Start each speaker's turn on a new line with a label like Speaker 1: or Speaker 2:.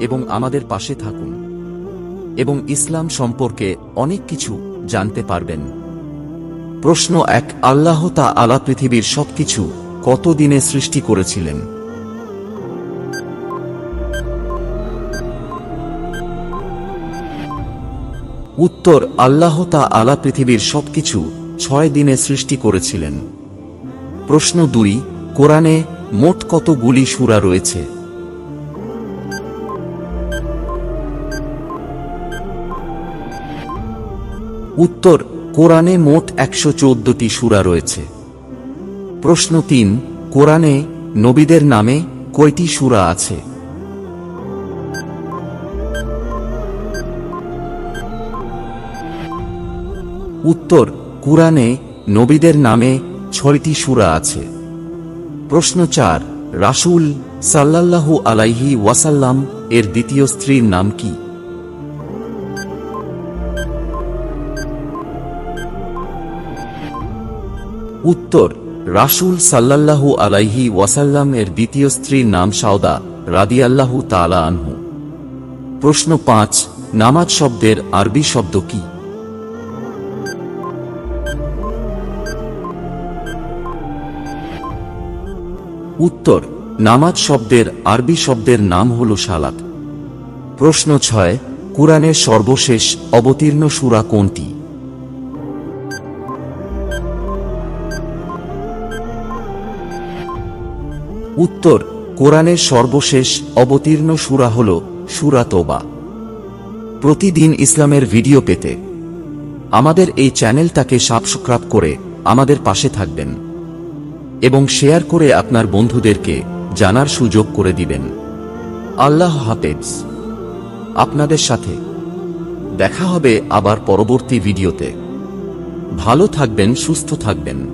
Speaker 1: এবং আমাদের পাশে থাকুন। এবং ইসলাম সম্পর্কে অনেক কিছু জানতে পারবেন। প্রশ্ন এক, আল্লাহ তা আলা পৃথিবীর সবকিছু কত দিনে সৃষ্টি করেছিলেন? উত্তর, আল্লাহ তা আলা পৃথিবীর সবকিছু ছয় দিনে সৃষ্টি করেছিলেন। প্রশ্ন দুই, কোরআনে মোট কতগুলি সুরা রয়েছে? উত্তর, কোরআনে মোট একশো চোদ্দটি সূরা রয়েছে। প্রশ্ন তিন, কোরআনে নবীদের নামে কয়টি সূরা আছে? উত্তর, কোরআনে নবীদের নামে ছয়টি সূরা আছে। প্রশ্ন চার, রাসূল সাল্লাল্লাহু আলাইহি ওয়াসাল্লাম এর দ্বিতীয় স্ত্রীর নাম কি? উত্তর, রাসূল সাল্লাল্লাহু আলাইহি ওয়াসাল্লাম এর দ্বিতীয় স্ত্রীর নাম সাউদা রাদিয়াল্লাহু তাআলা আনহু। প্রশ্ন পাঁচ, নামাজ শব্দের আরবি শব্দ কি? উত্তর, নামাজ শব্দের আরবি শব্দের নাম হল সালাত। প্রশ্ন ছয়, কুরআনের সর্বশেষ অবতীর্ণ সূরা কোনটি? উত্তর, কোরআনের সর্বশেষ অবতীর্ণ সূরা হল সুরা তোবা। প্রতিদিন ইসলামের ভিডিও পেতে আমাদের এই চ্যানেলটাকে সাবস্ক্রাইব করে আমাদের পাশে থাকবেন এবং শেয়ার করে আপনার বন্ধুদেরকে জানার সুযোগ করে দিবেন। আল্লাহ হাফেজ। আপনাদের সাথে দেখা হবে আবার পরবর্তী ভিডিওতে। ভালো থাকবেন, সুস্থ থাকবেন।